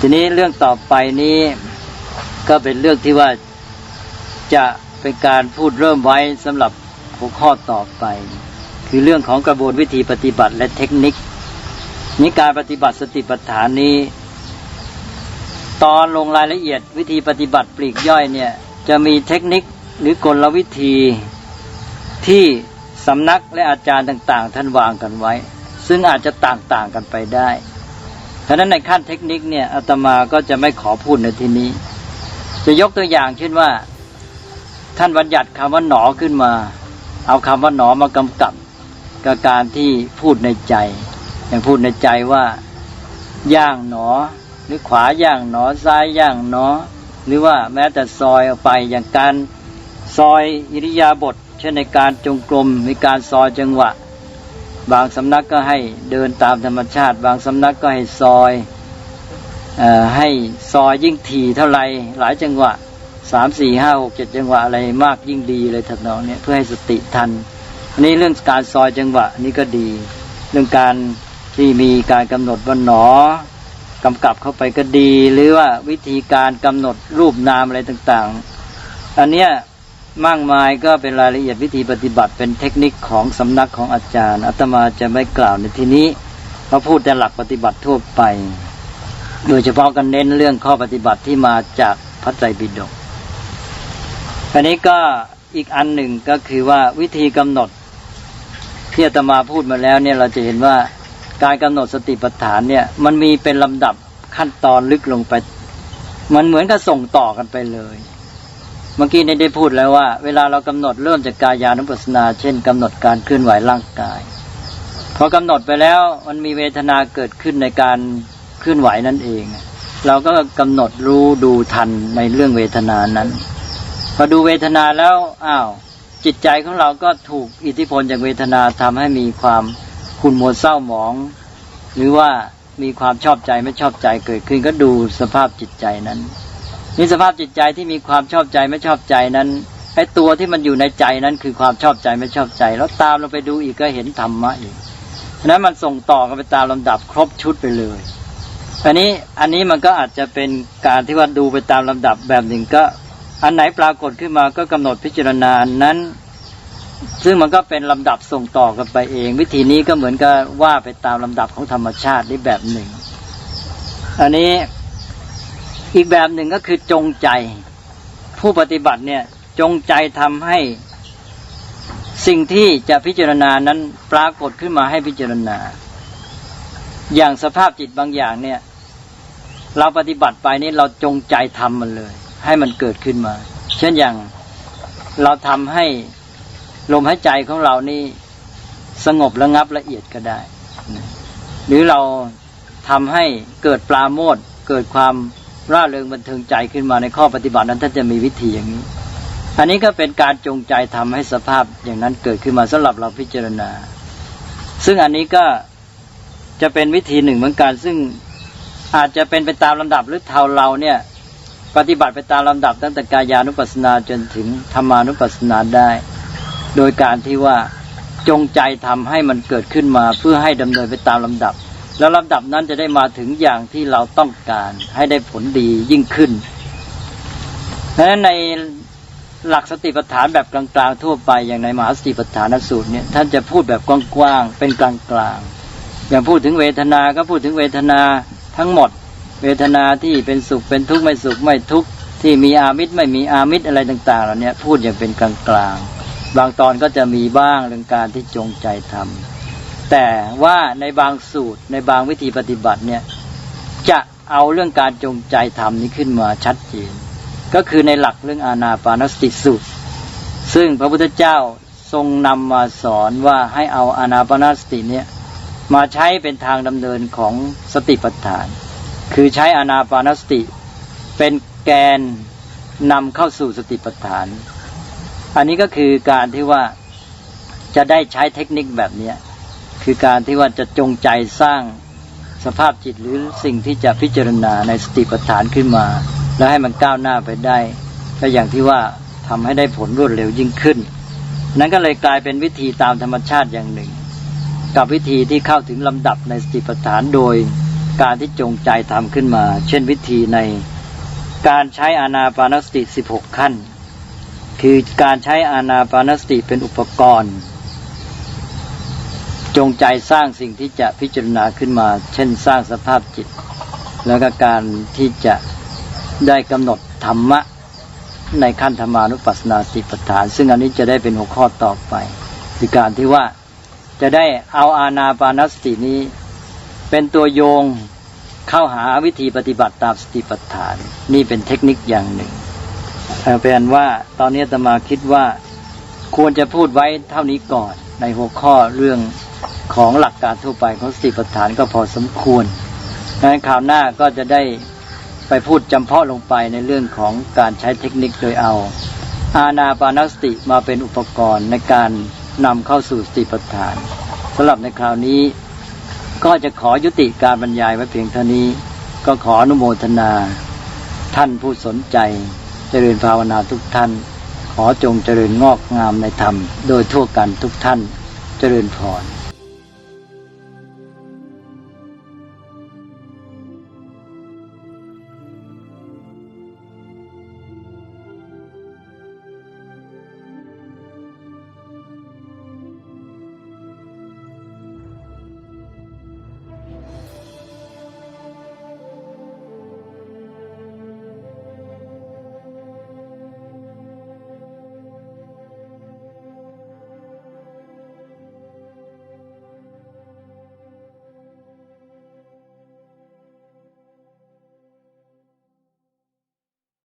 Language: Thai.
ทีนี้เรื่องต่อไปนี้ก็เป็นเรื่องที่ว่าจะเป็นการพูดเริ่มไว้สำหรับหัวข้อต่อไป คือเรื่องของกระบวนวิธีปฏิบัติและเทคนิคนี้การปฏิบัติสติปัฏฐานนี้ ตอนลงรายละเอียดวิธีปฏิบัติปลีกย่อยเนี่ย จะมีเทคนิคหรือกลวิธีที่สำนักและอาจารย์ต่าง ๆ ท่านวางกันไว้ ซึ่งอาจจะต่างๆกันไปได้ ฉะนั้นในขั้นเทคนิคเนี่ยอาตมาก็จะไม่ขอพูดในที่นี้ จะยกตัวอย่างเช่นว่า ท่านบัญญัติคำว่าหนอขึ้นมา เอาคำว่าหนอมากำกับกับการที่พูดในใจ อย่างพูดในใจว่าย่างหนอ หรือขวาย่างหนอซ้ายย่างหนอ หรือว่าแม้แต่ซอยออกไปอย่างการซอยอิริยาบถเช่นในการจงกรมมีการซอยจังหวะ บางสำนักก็ให้เดินตามธรรมชาติ บางสำนักก็ให้ซอยอให้ซอยยิ่งถี่เท่าไรหลายจังหวะสามสี่ห้าหกเจ็ดจังหวะอะไรมากยิ่งดีเลยทัดนองเนี่ยเพื่อให้สติทันอันนี้เรื่องการซอยจังหวะนี่ก็ดี เรื่องการที่มีการกำหนดว่าหนอกำกับเข้าไปก็ดี หรือว่าวิธีการกำหนดรูปนามอะไรต่าง ๆ อันเนี้ย มากมายก็เป็นรายละเอียดวิธีปฏิบัติเป็นเทคนิคของสำนักของอาจารย์อาตมาจะไม่กล่าวในที่นี้เพราะพูดแต่หลักปฏิบัติทั่วไป โดยเฉพาะกันเน้นเรื่องข้อปฏิบัติที่มาจากพระไตรปิฎกอันนี้ก็อีกอันหนึ่งก็คือว่าวิธีกำหนด ที่อาตมาพูดมาแล้วเนี่ยเราจะเห็นว่าการกำหนดสติปัฏฐานเนี่ย มันมีเป็นลำดับขั้นตอนลึกลงไป มันเหมือนกับส่งต่อกันไปเลย เมื่อกี้ได้ได้พูดแล้วว่า เวลาเรากำหนดเริ่มจากกายานุปัสนา เช่นกำหนดการเคลื่อนไหวร่างกายพอกำหนดไปแล้วมันมีเวทนาเกิดขึ้นในการเคลื่อนไหวนั่นเอง เราก็กำหนดรู้ดูทันในเรื่องเวทนานั้นพอดูเวทนาแล้วอ้าวจิตใจของเราก็ถูกอิทธิพลจากเวทนาทำให้มีความขุ่นมัวเศร้าหมอง หรือว่ามีความชอบใจไม่ชอบใจเกิดขึ้นก็ดูสภาพจิตใจนั้น นี่สภาพจิตใจที่มีความชอบใจไม่ชอบใจนั้นไอ้ตัวที่มันอยู่ในใจนั้นคือความชอบใจไม่ชอบใจ แล้วตามเราไปดูอีกก็เห็นธรรมะอีกฉะนั้นมันส่งต่อกันไปตามลำดับครบชุดไปเลยอันนี้อันนี้มันก็อาจจะเป็นการที่ว่าดูไปตามลำดับแบบหนึ่งก็ อันไหนปรากฏขึ้นมาก็กำหนดพิจารณานั้น ซึ่งมันก็เป็นลำดับส่งต่อกันไปเอง วิธีนี้ก็เหมือนกับว่าไปตามลำดับของธรรมชาตินี่แบบหนึ่ง อันนี้ อีกแบบหนึ่งก็คือจงใจ ผู้ปฏิบัติเนี่ยจงใจทำให้สิ่งที่จะพิจารณานั้นปรากฏขึ้นมาให้พิจารณา อย่างสภาพจิตบางอย่างเนี่ย เราปฏิบัติไปนี่เราจงใจทำมันเลย ให้มันเกิดขึ้นมา เช่นอย่างเราทำให้ลมหายใจของเรานี่สงบระงับละเอียดก็ได้ หรือเราทำให้เกิดปลาโมดเกิดความ ร่าเริงบันเทิงใจขึ้นมาในข้อปฏิบัตินั้นท่านจะมีวิธีอย่างนี้ อันนี้ก็เป็นการจงใจทำให้สภาพอย่างนั้นเกิดขึ้นมาสำหรับเราพิจารณา ซึ่งอันนี้ก็จะเป็นวิธีหนึ่งเหมือนกันซึ่งอาจจะเป็นไปตามลำดับหรือเท่าเราเนี่ยปฏิบัติไปตามลำดับตั้งแต่กายานุปัสสนาจนถึงธรรมานุปัสสนาได้ โดยการที่ว่าจงใจทำให้มันเกิดขึ้นมาเพื่อให้ดำเนินไปตามลำดับ แล้วลำดับนั้นจะได้มาถึงอย่างที่เราต้องการให้ได้ผลดียิ่งขึ้นเพราะฉะนั้นในหลักสติปัฏฐานแบบกลางๆทั่วไปอย่างในมหาสติปัฏฐานสูตรเนี่ยท่านจะพูดแบบกว้างๆเป็นกลางๆอย่างพูดถึงเวทนาก็พูดถึงเวทนาทั้งหมด เวทนาที่เป็นสุขเป็นทุกข์ไม่สุขไม่ทุกข์ที่มีอามิตรไม่มีอามิตรอะไรต่าง ๆ เหล่านี้พูดอย่างเป็นกลางๆบางตอนก็จะมีบ้างเรื่องการที่จงใจทำ แต่ว่าในบางสูตรในบางวิธีปฏิบัติเนี่ยจะเอาเรื่องการจงใจทำนี้ขึ้นมาชัดเจน ก็คือในหลักเรื่องอานาปานสติสูตร ซึ่งพระพุทธเจ้าทรงนำมาสอนว่าให้เอาอานาปานสติเนี่ยมาใช้เป็นทางดำเนินของสติปัฏฐาน คือใช้อานาปานสติ เป็นแกนนำเข้าสู่สติปัฏฐาน อันนี้ก็คือการที่ว่าจะได้ใช้เทคนิคแบบนี้ คือการที่ว่าจะจงใจสร้างสภาพจิตหรือสิ่งที่จะพิจารณาในสติปัฏฐานขึ้นมา แล้วให้มันก้าวหน้าไปได้ก็อย่างที่ว่าทำให้ได้ผลรวดเร็วยิ่งขึ้น นั้นก็เลยกลายเป็นวิธีตามธรรมชาติอย่างหนึ่ง กับวิธีที่เข้าถึงลำดับในสติปัฏฐานโดยการที่จงใจทำขึ้นมา เช่นวิธีในการใช้อานาปานสติ 16 ขั้น คือการใช้อานาปานสติเป็นอุปกรณ์ จงใจสร้างสิ่งที่จะพิจารณาขึ้นมา เช่นสร้างสภาพจิต แล้วก็การที่จะได้กำหนดธรรมะในขั้นธรรมานุปัสสนาสติปัฏฐาน ซึ่งอันนี้จะได้เป็นหัวข้อต่อไป คือการที่ว่าจะได้เอาอาณาปานสตินี้ เป็นตัวโยงเข้าหาวิธีปฏิบัติตามสติปัฏฐาน นี่เป็นเทคนิคอย่างหนึ่งเอาเป็นว่าตอนนี้ตมาคิดว่าควรจะพูดไว้เท่านี้ก่อนในหัวข้อเรื่อง ของหลักการทั่วไปของสติปัฏฐานก็พอสมควรดังนั้นคราวหน้าก็จะได้ไปพูดจำเพาะลงไปในเรื่องของการใช้เทคนิคโดยเอา อาณาปานสติมาเป็นอุปกรณ์ในการนำเข้าสู่สติปัฏฐานสำหรับในคราวนี้ ก็จะขอยุติการบรรยายไว้เพียงเท่านี้ ก็ขออนุโมทนา ท่านผู้สนใจ เจริญภาวนาทุกท่าน ขอจงเจริญงอกงามในธรรม โดยทั่วกันทุกท่านเจริญพร